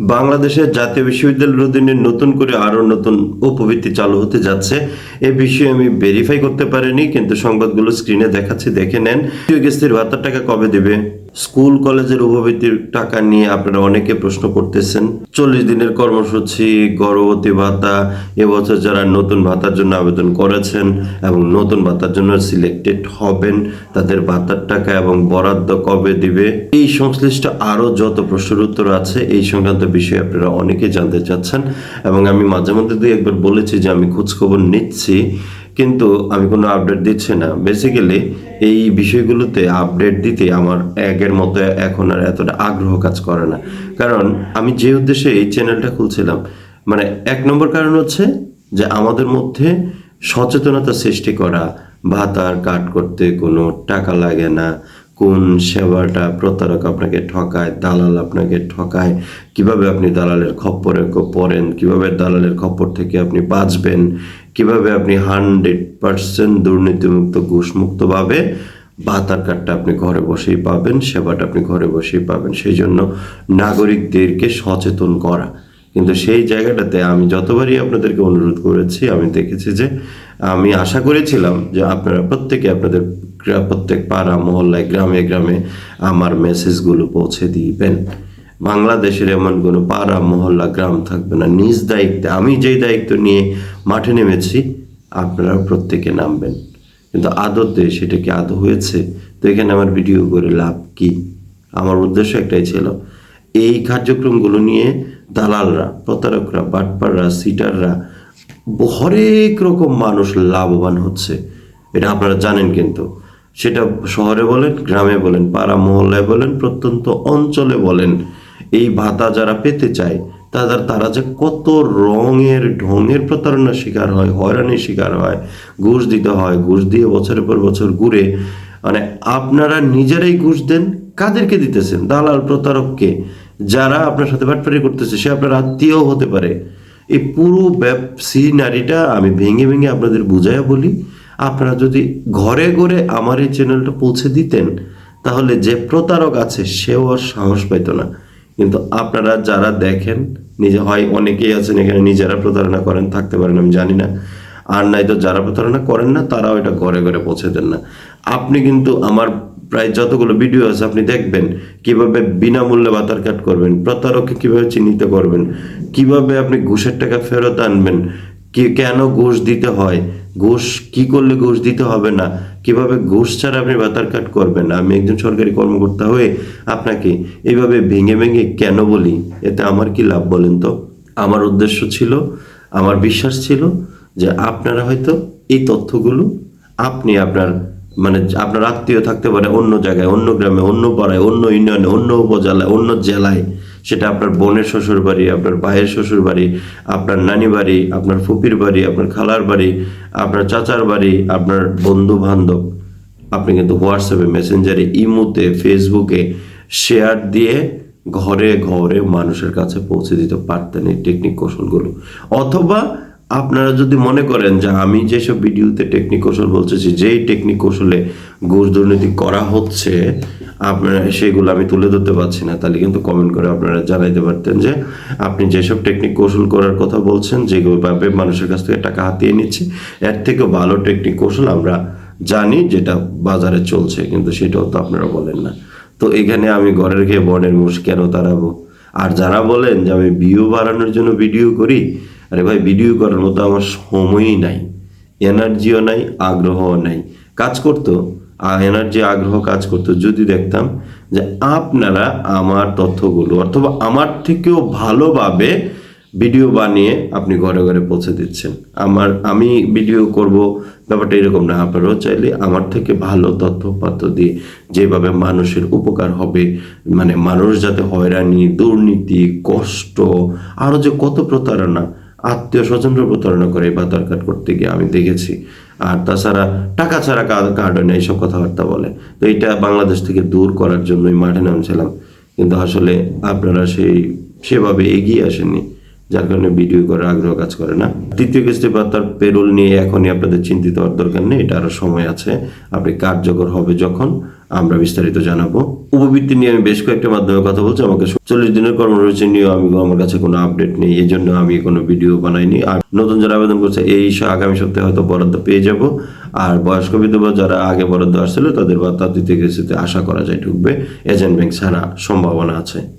বাংলাদেশের জাতীয় বিশ্ববিদ্যালয়ের অধীনে নতুন করে আরও নতুন উপবৃত্তি চালু হতে যাচ্ছে। এ বিষয়ে আমি ভেরিফাই করতে পারিনি, কিন্তু সংবাদগুলো স্ক্রিনে দেখাচ্ছি, দেখে নেন। গেস্তির ভাতার টাকা কবে দেবে? স্কুল, কলেজের উপবৃত্তির টাকা নিয়ে আপনারা অনেকে প্রশ্ন করতেছেন। চল্লিশ দিনের কর্মসূচি, গর্ভবতী ভাতা, এবছর যারা নতুন ভাতার জন্য আবেদন করেছেন এবং নতুন ভাতার জন্য সিলেক্টেড হবেন, তাদের ভাতার টাকা এবং বরাদ্দ কবে দিবে? এই সংশ্লিষ্ট আরও যত প্রশ্নের উত্তর আছে, এই সংক্রান্ত বিষয়ে আপনারা অনেকে জানতে চাচ্ছেন এবং আমি মাঝে মধ্যে দুই একবার বলেছি যে আমি খোঁজখবর নিচ্ছি, কিন্তু আমি কোনো আপডেট দিচ্ছি না। বেসিক্যালি এই বিষয়গুলোতে আপডেট দিতে আমার আগের মতো এখন আর এতটা আগ্রহ কাজ করে না। কারণ আমি যে উদ্দেশ্যে এই চ্যানেলটা খুলছিলাম মানে এক নম্বর কারণ হচ্ছে যে আমাদের মধ্যে সচেতনতা সৃষ্টি করা ভাতার কাট করতে কোনো টাকা লাগে না, কোন সেবাটা প্রতারক আপনাকে ঠকায়, দালাল আপনাকে ঠকায়, কীভাবে আপনি দালালের খপ্পরে পড়েন, কীভাবে দালালের খপ্পর থেকে আপনি বাঁচবেন কীভাবে আপনি হান্ড্রেড পার্সেন্ট দুর্নীতিমুক্ত, ঘুষমুক্তভাবে ভাতার কার্ডটা আপনি ঘরে বসেই পাবেন, সেবাটা আপনি ঘরে বসেই পাবেন। সেই জন্য নাগরিকদেরকে সচেতন করা। কিন্তু সেই জায়গাটাতে আমি যতবারই আপনাদেরকে অনুরোধ করেছি, আমি দেখেছি যে আমি আশা করেছিলাম যে আপনারা প্রত্যেকে আপনাদের প্রত্যেক পাড়া, মহল্লায়, গ্রামে গ্রামে আমার মেসেজগুলো পৌঁছে দিবেন। বাংলাদেশের এমন কোনো পাড়া, মহল্লা, গ্রাম থাকবে না। নিজ দায়িত্বে, আমি যেই দায়িত্ব নিয়ে মাঠে নেমেছি, আপনারা প্রত্যেকে নামবেন। কিন্তু আদতে সেটা কি আদৌ হয়েছে? তো এখানে আমার ভিডিও করে লাভ কি? আমার উদ্দেশ্য একটাই ছিল, এই কার্যক্রমগুলো নিয়ে দালালরা, প্রতারকরা, বাটপাররা, সিটাররা, হরেক রকম মানুষ লাভবান হচ্ছে। এটা আপনারা জানেন কিন্তু। সেটা শহরে বলেন, গ্রামে বলেন, পাড়া, মহল্লায় বলেন, প্রত্যন্ত অঞ্চলে বলেন এই ভাতা যারা পেতে চায়, তাদের তারা যে কত রঙের, ঢঙের প্রতারণার শিকার হয়, হয়রানির শিকার হয়, ঘুষ দিতে হয়, ঘুষ দিয়ে বছরের পর বছর ঘুরে মানে আপনারা নিজেরাই ঘুষ দেন, কাদেরকে দিতেছেন? দালাল প্রতারককে, যারা আপনার সাথে বাটপারি করতেছে, সে আপনার আত্মীয় হতে পারে। এই পুরো ব্যবসি নারীটা, আমি ভেঙে ভেঙে আপনাদের বুঝাইয়া বলি, আপনারা যদি ঘরে ঘরে আমার এই চ্যানেলটা পৌঁছে দিতেন, তাহলে যে প্রতারক আছে, সেও আর সাহস পাইতো না। কিন্তু আপনারা যারা দেখেন, নিজে হয় অনেকেই আছেন এখানে নিজেরা প্রতারণা করেন, থাকতে পারেন, আমি জানি না। আর নাই তো যারা প্রতারণা করেন না, তারাও এটা ঘরে ঘরে পৌঁছে দেন না। আপনি কিন্তু আমার প্রায় যতগুলো ভিডিও আছে, আপনি দেখবেন কীভাবে বিনামূল্যে বাতার কাট করবেন, প্রতারককে কীভাবে চিহ্নিত করবেন, কীভাবে আপনি ঘুষের টাকা ফেরত আনবেন, কি কেন ঘুষ দিতে হয় ঘুষ কি করলে ঘুষ দিতে হবে না? কীভাবে ঘুষ ছাড়া আপনি বাতার কাট করবেন না? আমি একজন সরকারি কর্মকর্তা হয়ে আপনাকে এইভাবে ভেঙে ভেঙে কেন বলি? এতে আমার কি লাভ বলেন তো? আমার উদ্দেশ্য ছিল, আমার বিশ্বাস ছিল যে আপনারা হয়তো এই তথ্যগুলো আপনি আপনার মানে আপনার আত্মীয় থাকতে পারে অন্য জায়গায়, অন্য গ্রামে, অন্য পাড়ায়, অন্য ইউনিয়নে, অন্য উপজেলায়, অন্য জেলায় সেটা আপনার বোনের শ্বশুর বাড়ি, আপনার ভাইয়ের শ্বশুর বাড়ি, আপনার নানি বাড়ি, আপনার ফুপির বাড়ি, আপনার খালার বাড়ি, আপনার চাচার বাড়ি, আপনার বন্ধু বান্ধব আপনি কিন্তু হোয়াটসঅ্যাপে, মেসেঞ্জারে, ইমোতে, ফেসবুকে শেয়ার দিয়ে ঘরে ঘরে মানুষের কাছে পৌঁছে দিতে পারতেন এই টেকনিক কৌশলগুলো। অথবা আপনারা যদি মনে করেন যে আমি যেসব ভিডিওতে টেকনিক কৌশল বলতেছি, যেই টেকনিক কৌশলে ঘুষ দুর্নীতি করা হচ্ছে সেগুলো আমি তুলে ধরতে পারছি না। তাহলে কিন্তু কমেন্ট করে আপনারা জানাইতে পারতেন যে, আপনি যেসব টেকনিক কৌশল করার কথা বলছেন, যেভাবে মানুষের কাছ থেকে টাকা হাতিয়ে নিচ্ছে, এর থেকেও ভালো টেকনিক কৌশল আমরা জানি যেটা বাজারে চলছে, কিন্তু সেটাও তো আপনারা বলেন না। তো এখানে আমি ঘরের খেয়ে বনের মুষ কেন তাড়াবো? আর যারা বলেন যে আমি ভিউ বাড়ানোর জন্য ভিডিও করি, আরে ভাই ভিডিও করার মতো আমার সময়ই নাই এনার্জিও নাই, আগ্রহও নাই। কাজ করতো এনার্জি আগ্রহ কাজ করতো। যদি দেখতাম যে আপনারা আমার তথ্যগুলো অথবা আমার থেকেও ভালোভাবে ভিডিও বানিয়ে আপনি ঘরে ঘরে পৌঁছে দিচ্ছেন। আমার, আমি ভিডিও করব, ব্যাপারটা এরকম না। আপনারাও চাইলে আমার থেকে ভালো তথ্যপাত্র দিয়ে যেভাবে মানুষের উপকার হবে মানে মানুষ যাতে হয়রানি, দুর্নীতি, কষ্ট আরও যে কত প্রতারণা আত্মীয় স্বজনরা প্রতারণা করে বাতার কাট করতে গিয়ে আমি দেখেছি। আর তাছাড়া টাকা ছাড়া কার্ড হয় না এইসব কথাবার্তা বলে। তো এটা বাংলাদেশ থেকে দূর করার জন্যই মাঠে নামছিলাম। কিন্তু আসলে আপনারা সেই, সেভাবে এগিয়ে আসেননি, যার কারণে ভিডিও করার আগ্রহ কাজ করে না। তৃতীয় কিস্তি ভাতার পেরোল নিয়ে এখনই আপনাদের চিন্তিত হওয়ার দরকার নেই, এটা আরও সময় আছে। আপনি কার্যকর হবে যখন। আমরা বিস্তারিত জানাব। উপবৃত্তি নিয়ে আমি বেশ কয়েকটা মাধ্যমে কথা বলছি। আমাকে চল্লিশ দিনের কর্মসূচি নিয়ে আমি আমার কাছে কোনো আপডেট নেই। এই জন্য আমি কোনো ভিডিও বানাইনি। আর নতুন যারা আবেদন করছে, এই আগামী সপ্তাহে হয়তো বরাদ্দ পেয়ে যাব। আর বয়স্ক বিধবা যারা আগে বরাদ্দ আসছিল, তাদের ভাতা দ্বিতীয় কিস্তিতে আশা করা যায় ঢুকবে। এজেন্ট ব্যাংক ছাড়া সম্ভাবনা আছে।